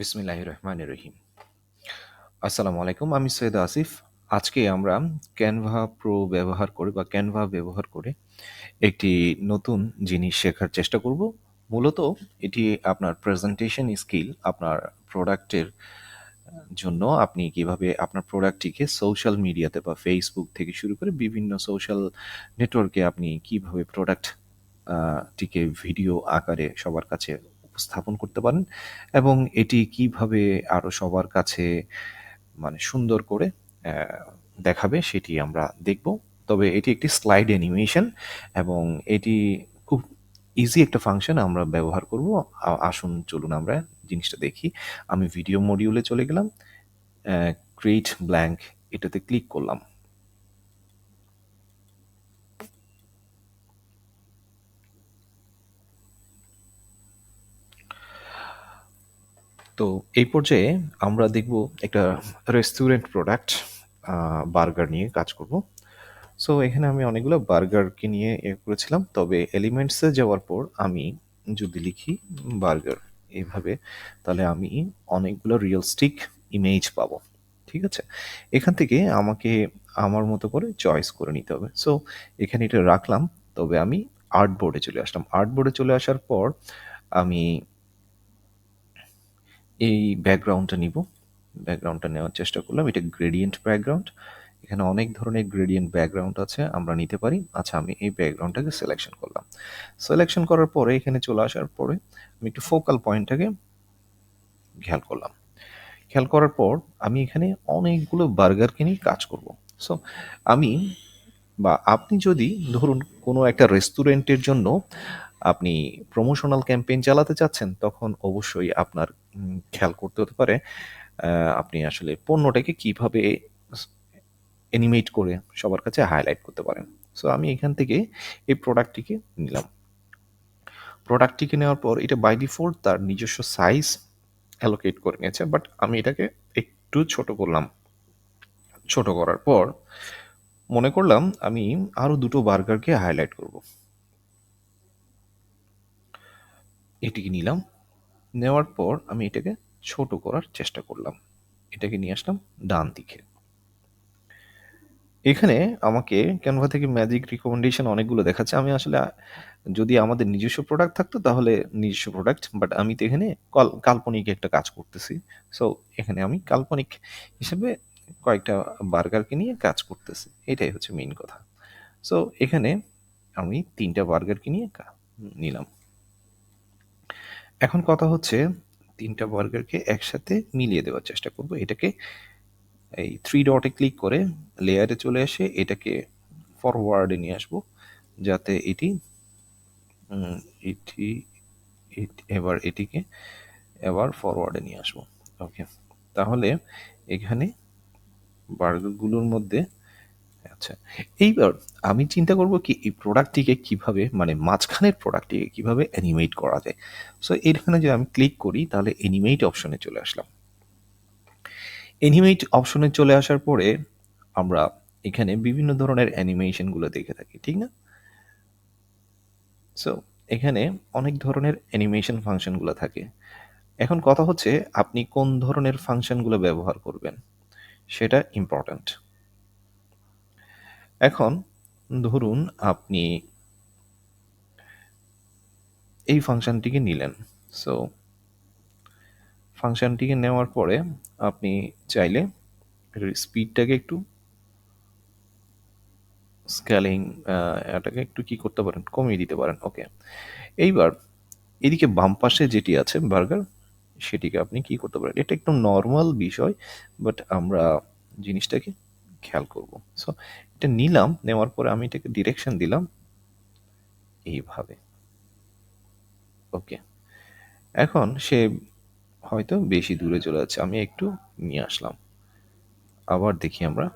বিসমিল্লাহির রহমানির রহিম। আসসালামু আলাইকুম। আমি সৈয়দ আসিফ। আজকে আমরা ক্যানভা প্রো ব্যবহার করে বা ক্যানভা ব্যবহার করে একটি নতুন জিনিস শেখার চেষ্টা করব। মূলত এটি আপনার প্রেজেন্টেশন স্কিল, আপনার প্রোডাক্টের জন্য আপনি কীভাবে আপনার প্রোডাক্টটিকে সোশ্যাল মিডিয়াতে বা ফেসবুক থেকে শুরু করে বিভিন্ন সোশ্যাল নেটওয়ার্কে আপনি কীভাবে প্রোডাক্ট টিকে ভিডিও আকারে সবার কাছে উপস্থাপন করতে পারেন এবং এটি কীভাবে আরও সবার কাছে মানে সুন্দর করে দেখাবে সেটি আমরা দেখব। তবে এটি একটি স্লাইড অ্যানিমেশন এবং এটি খুব ইজি একটা ফাংশন আমরা ব্যবহার করব। আসুন, চলুন আমরা জিনিসটা দেখি। আমি ভিডিও মডিউলে চলে গেলাম। ক্রিয়েট ব্ল্যাংক এটাতে ক্লিক করলাম। তো এই পর্যায়ে আমরা দেখব একটা রেস্টুরেন্ট প্রোডাক্ট বার্গার নিয়ে কাজ করব। সো এখানে আমি অনেকগুলো বার্গারকে নিয়ে ইয়ে করেছিলাম। তবে এলিমেন্টসে যাওয়ার পর আমি যদি লিখি বার্গার এভাবে, তাহলে আমি অনেকগুলো রিয়ালস্টিক ইমেজ পাবো। ঠিক আছে? এখান থেকে আমাকে আমার মতো করে চয়েস করে নিতে হবে। সো এখানে এটা রাখলাম। তবে আমি আর্ট বোর্ডে চলে আসলাম। আর্ট বোর্ডে চলে আসার পর আমি এই ব্যাকগ্রাউন্ডটা নিব। ব্যাকগ্রাউন্ডটা নেওয়ার চেষ্টা করলাম। এটা গ্রেডিয়েন্ট ব্যাকগ্রাউন্ড। এখানে অনেক ধরনের গ্রেডিয়েন্ট ব্যাকগ্রাউন্ড আছে, আমরা নিতে পারি। আচ্ছা আমি এই ব্যাকগ্রাউন্ডটাকে সিলেকশন করলাম। সিলেকশন করার পরে, এখানে চলে আসার পরে, আমি একটু ফোকাল পয়েন্টটাকে খেয়াল করলাম। খেয়াল করার পর, আমি এখানে অনেকগুলো বার্গারকে নিয়ে কাজ করব। সো আমি বা আপনি যদি ধরুন কোনো একটা রেস্টুরেন্টের জন্য আপনি প্রমোশনাল ক্যাম্পেইন চালাতে চাচ্ছেন, তখন অবশ্যই আপনার খেয়াল করতে হতে পারে আপনি আসলে পণ্যটাকে কীভাবে অ্যানিমেট করে সবার কাছে হাইলাইট করতে পারেন। সো আমি এখান থেকে এই প্রোডাক্টটিকে নিলাম। প্রোডাক্টটিকে নেওয়ার পর এটা বাই ডিফল্ট তার নিজস্ব সাইজ অ্যালোকেট করে নিয়েছে। বাট আমি এটাকে একটু ছোট করলাম। ছোট করার পর মনে করলাম আমি আরও দুটো বার্গারকে হাইলাইট করব। এটিকে নিলাম। নেওয়ার পর আমি এটাকে ছোট করার চেষ্টা করলাম। এটাকে নিয়ে আসলাম ডান দিকে। এখানে আমাকে ক্যানভা থেকে ম্যাজিক রিকমেন্ডেশন অনেকগুলো দেখাচ্ছে। আমি আসলে, যদি আমাদের নিজস্ব প্রোডাক্ট থাকতো তাহলে নিজস্ব প্রোডাক্ট। বাট আমি তো এখানে কল, কাল্পনিক একটা কাজ করতেছি। সো এখানে আমি কাল্পনিক হিসেবে কয়েকটা বার্গারকে নিয়ে কাজ করতেছি। এটাই হচ্ছে মেইন কথা। সো এখানে আমি ৩ টা বার্গারকে নিয়ে নিলাম। এখন কথা হচ্ছে ৩ টা বার্গারকে একসাথে মিলিয়ে দেওয়ার চেষ্টা করব। এটাকে এই 3 ডট ক্লিক করে লেয়ারে চলে এসে এটাকে ফরওয়ার্ড নিয়ে আসব। যাতে এটি এটি এবার এটিকে এবার ফরওয়ার্ড নিয়ে আসব। ওকে। তাহলে এখানে বার্গারগুলোর মধ্যে আচ্ছা এইবার আমি চিন্তা করব কি, এই প্রোডাক্টটিকে কীভাবে মানে মাঝখানের প্রোডাক্টটিকে কীভাবে অ্যানিমেট করা যায়। সো এখানে যদি আমি ক্লিক করি, তাহলে অ্যানিমেট অপশনে চলে আসলাম। অ্যানিমেট অপশনে চলে আসার পরে আমরা এখানে বিভিন্ন ধরনের অ্যানিমেশনগুলো দেখে থাকি। ঠিক না? সো এখানে অনেক ধরনের অ্যানিমেশন ফাংশনগুলো থাকে। এখন কথা হচ্ছে, আপনি কোন ধরনের ফাংশনগুলো ব্যবহার করবেন। সেটা ইম্পর্ট্যান্ট এখন ধরুন আপনি এই ফাংশনটিকে নিলেন। সো ফাংশনটিকে নেওয়ার পরে আপনি চাইলে স্পিডটাকে একটু স্কেলিং এটাকে একটু কি করতে পারেন? কমিয়ে দিতে পারেন। ওকে। এইবার এদিকে বাম পাশে যেটি আছে বার্গার সেটিকে আপনি কি করতে পারেন? এটা একটু নর্মাল বিষয় বাট আমরা জিনিসটাকে খেয়াল করব। সো এটা নিলাম, নেওয়ার পরে আমি এটাকে ডিরেকশন দিলাম এইভাবে। ওকে। এখন সে হয়তো বেশি দূরে চলে যাচ্ছে। আমি একটু নিয়ে আসলাম। আবার দেখি আমরা।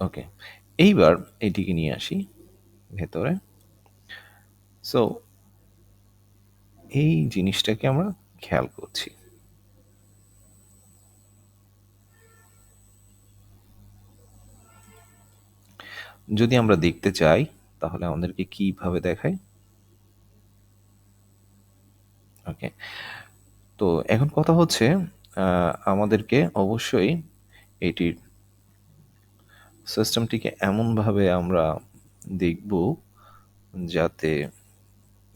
ওকে। এইবার এটিকে নিয়ে আসি ভেতরে। সো এই জিনিসটাকে আমরা খেয়াল করছি। যদি আমরা দেখতে চাই, তাহলে আমাদেরকে কীভাবে দেখায়? ওকে তো এখন কথা হচ্ছে আমাদেরকে অবশ্যই এটির সিস্টেমটিকে এমনভাবে আমরা দেখব যাতে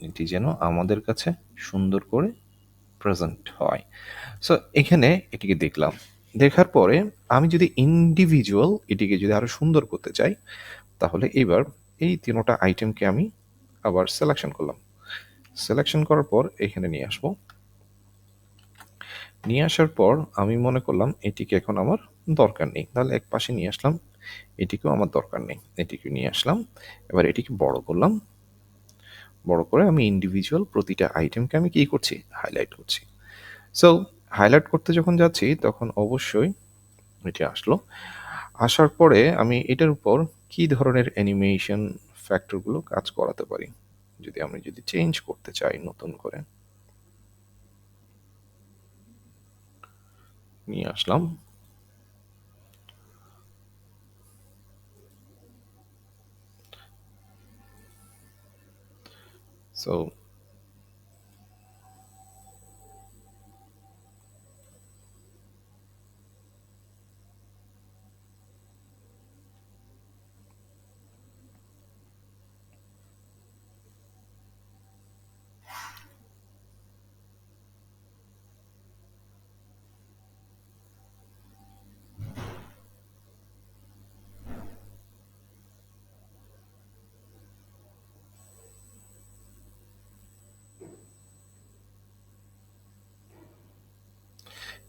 এটি যেন আমাদের কাছে সুন্দর করে প্রেজেন্ট হয়। সো এখানে এটিকে দেখলাম। দেখার পরে আমি যদি ইন্ডিভিজুয়াল এটিকে যদি আরও সুন্দর করতে চাই, তাহলে এবার এই তিনোটা আইটেমকে আমি আবার সিলেকশন করলাম। সিলেকশন করার পর এখানে নিয়ে আসব। নিয়ে আসার পর আমি মনে করলাম এটিকে এখন আমার দরকার নেই। তাহলে এক পাশে নিয়ে আসলাম, এটিকেও আমার দরকার নেই। এটিকে নিয়ে আসলাম, এবার এটিকে বড় করলাম। বড় করে আমি ইন্ডিভিজুয়াল প্রতিটা আইটেমকে আমি কী করছি? হাইলাইট করছি। সো হাইলাইট করতে যখন যাচ্ছি, তখন অবশ্যই এটি আসলো। আসার পরে আমি এটার উপর কি ধরনের অ্যানিমেশন ফ্যাক্টরগুলো কাজ করাতে পারি? যদি আমি যদি চেঞ্জ করতে চাই নতুন করে। নিয়ে আসলাম। সো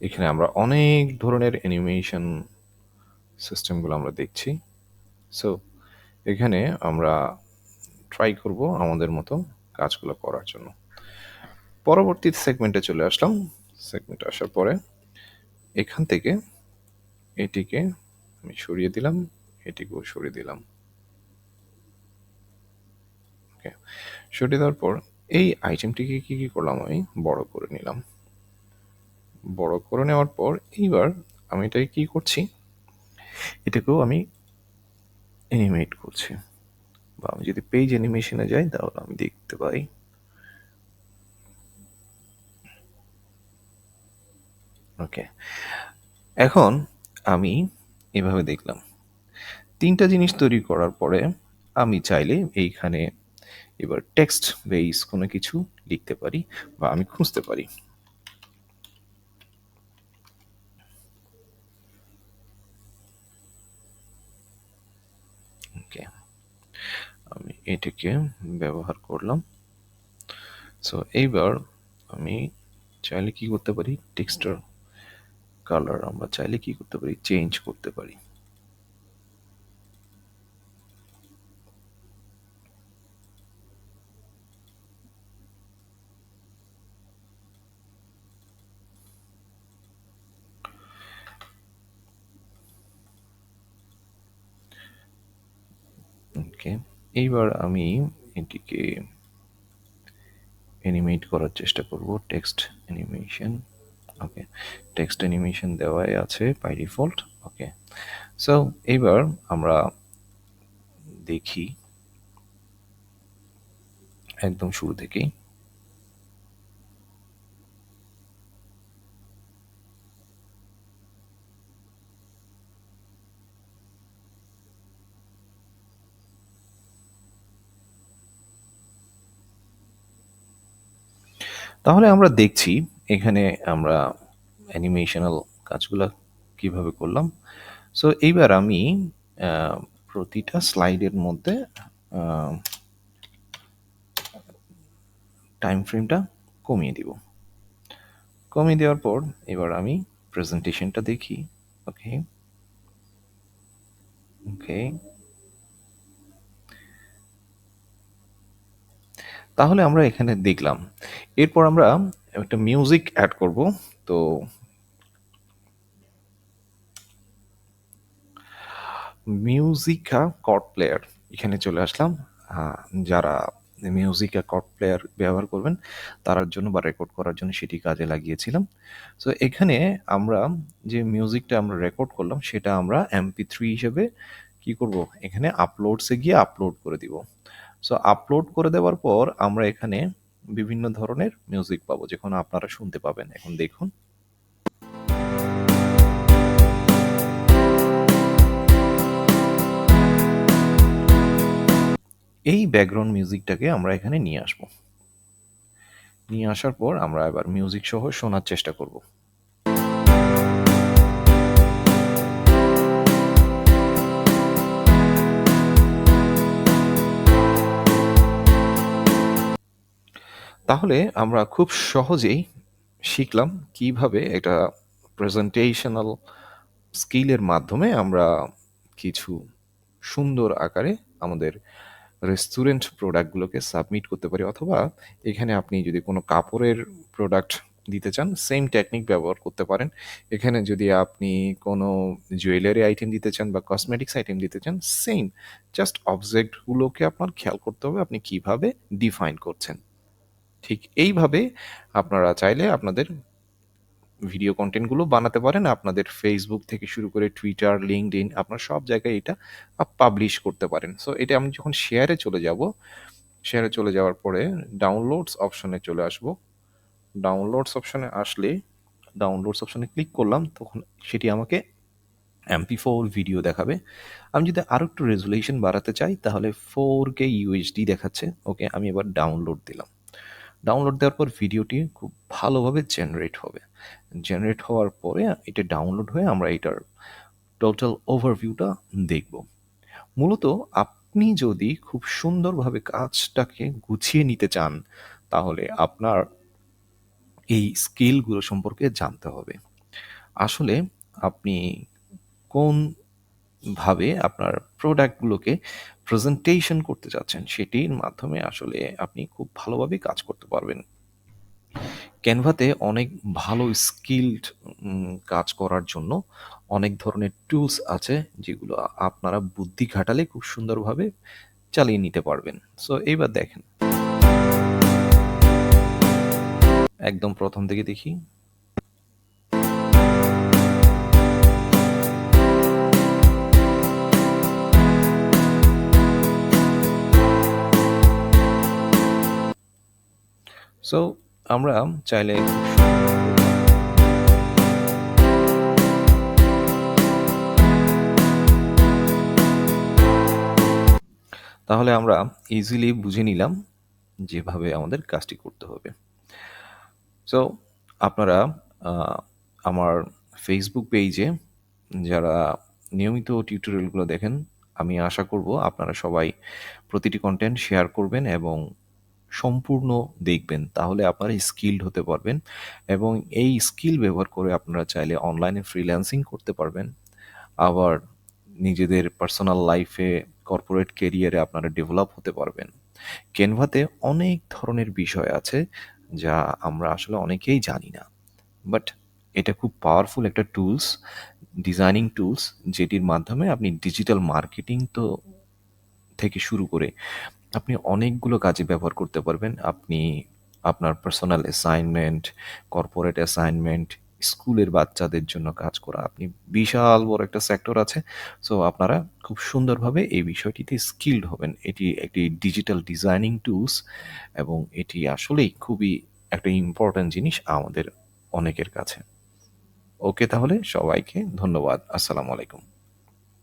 এখানে আমরা অনেক ধরনের অ্যানিমেশন সিস্টেমগুলো আমরা দেখছি। সো এখানে আমরা ট্রাই করব আমাদের মতো কাজগুলো করার জন্য। পরবর্তী সেগমেন্টে চলে আসলাম। সেগমেন্টে আসার পরে এখান থেকে এটিকে আমি সরিয়ে দিলাম, এটিকেও সরিয়ে দিলাম। ওকে সরিয়ে দেওয়ার পর এই আইটেমটিকে কি কি করলাম আমি? বড় করে নিলাম। বড় করে নেওয়ার পর এইবার আমি এটাকে কি করছি? এটাকেও আমি অ্যানিমেট করছি। বা আমি যদি পেজ অ্যানিমেশনে যাই, তাহলে আমি দেখতে পাই। ওকে এখন আমি এভাবে দেখলাম। তিনটা জিনিস তৈরি করার পরে আমি চাইলে এইখানে এবার টেক্সট বেস কোনো কিছু লিখতে পারি বা আমি খুঁজতে পারি। ওকে, আমি এটাকে ব্যবহার করলাম। সো এইবার আমি চাইলে কি করতে পারি? টেক্সটার কালার আমরা চাইলে কি করতে পারি? চেঞ্জ করতে পারি। ওকে, এইবার আমি এটিকে অ্যানিমেট করার চেষ্টা করব text animation okay text animation দেওয়াই আছে বাই ডিফল্ট ওকে সো এইবার আমরা দেখি, একদম শুরু থেকেই তাহলে আমরা দেখছি এখানে আমরা অ্যানিমেশনাল কাজগুলো কীভাবে করলাম। সো এইবার আমি প্রতিটা স্লাইডের মধ্যে টাইম ফ্রেমটা কমিয়ে দিব। কমিয়ে দেওয়ার পর এবার আমি প্রেজেন্টেশনটা দেখি। ওকে ওকে তাহলে আমরা এখানে দেখলাম। এরপর আমরা একটা মিউজিক অ্যাড করব। তো মিউজিকা কর্ড প্লেয়ার এখানে চলে আসলাম। যারা মিউজিকা কর্ড প্লেয়ার ব্যবহার করবেন তার জন্য বা রেকর্ড করার জন্য সেটি কাজে লাগিয়েছিলাম। সো এখানে আমরা যে মিউজিকটা আমরা রেকর্ড করলাম, সেটা আমরা এমপি থ্রি হিসেবে কি করব? এখানে আপলোডসে গিয়ে আপলোড করে দিব। সো আপলোড করে দেওয়ার পর আমরা এখানে বিভিন্ন ধরনের মিউজিক পাবো, যেখানে আপনারা শুনতে পাবেন। এখন দেখুন। এই ব্যাকগ্রাউন্ড মিউজিকটাকে আমরা এখানে নিয়ে আসব। নিয়ে আসার পর আমরা এবার মিউজিক সহ শোনার চেষ্টা করব। তাহলে আমরা খুব সহজেই শিখলাম কীভাবে একটা প্রেজেন্টেশনাল স্কিলের মাধ্যমে আমরা কিছু সুন্দর আকারে আমাদের রেস্টুরেন্ট প্রোডাক্টগুলোকে সাবমিট করতে পারি। অথবা এখানে আপনি যদি কোনো কাপড়ের প্রোডাক্ট দিতে চান সেম টেকনিক ব্যবহার করতে পারেন। এখানে যদি আপনি কোনো জুয়েলারি আইটেম দিতে চান বা কসমেটিক্স আইটেম দিতে চান সেম জাস্ট অবজেক্টগুলোকে আপনার খেয়াল করতে হবে আপনি কীভাবে ডিফাইন করছেন। ঠিক এইভাবে আপনারা চাইলে আপনাদের ভিডিও কন্টেন্টগুলো বানাতে পারেন। আপনাদের ফেসবুক থেকে শুরু করে টুইটার লিঙ্কড ইন আপনার সব জায়গায় এটা পাবলিশ করতে পারেন। সো এটা আমি যখন শেয়ারে চলে যাব শেয়ারে চলে যাওয়ার পরে ডাউনলোডস অপশনে চলে আসব। ডাউনলোডস অপশনে আসলে ডাউনলোডস অপশনে ক্লিক করলাম, তখন সেটি আমাকে এমপি ফোর ভিডিও দেখাবে। আমি যদি আরও একটু রেজুলেশন বাড়াতে চাই, তাহলে ফোর কে ইউএইচডি দেখাচ্ছে। ওকে আমি এবার ডাউনলোড দিলাম। ডাউনলোড দেওয়ার পর ভিডিওটি খুব ভালোভাবে জেনারেট হবে। জেনারেট হওয়ার পরে এটা ডাউনলোড হয়ে আমরা এটার টোটাল ওভারভিউটা দেখব। মূলত আপনি যদি খুব সুন্দরভাবে কাজটাকে গুছিয়ে নিতে চান, তাহলে আপনার এই স্কিলগুলো সম্পর্কে জানতে হবে। আসলে আপনি কোন ভাবে আপনার প্রোডাক্টগুলোকে প্রেজেন্টেশন করতে চাচ্ছেন সেটির মাধ্যমে আসলে আপনি খুব ভালোভাবে কাজ করতে পারবেন। ক্যানভাতে অনেক ভালো স্কিলড কাজ করার জন্য অনেক ধরনের টুলস আছে যেগুলো আপনারা বুদ্ধি খাটালে খুব সুন্দরভাবে চালিয়ে নিতে পারবেন। সো এইবার দেখেন। একদম প্রথম থেকে দেখি। সো আমরা চাইলে তাহলে আমরা ইজিলি বুঝে নিলাম যেভাবে আমাদের কাজটি করতে হবে। সো আপনারা আমার ফেসবুক পেজে যারা নিয়মিত টিউটোরিয়ালগুলো দেখেন, আমি আশা করব আপনারা সবাই প্রতিটি কন্টেন্ট শেয়ার করবেন এবং সম্পূর্ণ দেখবেন, তাহলে আপনারা স্কিল্ড হতে পারবেন এবং এই স্কিল ব্যবহার করে আপনারা চাইলে অনলাইনে ফ্রিল্যান্সিং করতে পারবেন। আবার নিজেদের পার্সোনাল লাইফে কর্পোরেট কেরিয়ারে আপনারা ডেভেলপ হতে পারবেন। ক্যানভাতে অনেক ধরনের বিষয় আছে যা আমরা আসলে অনেকেই জানি না। বাট এটা খুব পাওয়ারফুল একটা টুলস ডিজাইনিং টুলস যেটির মাধ্যমে আপনি ডিজিটাল মার্কেটিং তো থেকে শুরু করে আপনি অনেকগুলো কাজে ব্যবহার করতে পারবেন। আপনি আপনার পার্সোনাল অ্যাসাইনমেন্ট কর্পোরেট অ্যাসাইনমেন্ট স্কুলের বাচ্চাদের জন্য কাজ করা। আপনি বিশাল বড় একটা সেক্টর আছে সো আপনারা খুব সুন্দরভাবে এই বিষয়টিতে স্কিল্ড হবেন। এটি একটি ডিজিটাল ডিজাইনিং টুলস এবং এটি আসলেই খুবই একটা ইম্পর্ট্যান্ট জিনিস আমাদের অনেকের কাছে। ওকে তাহলে সবাইকে ধন্যবাদ। আসসালামু আলাইকুম।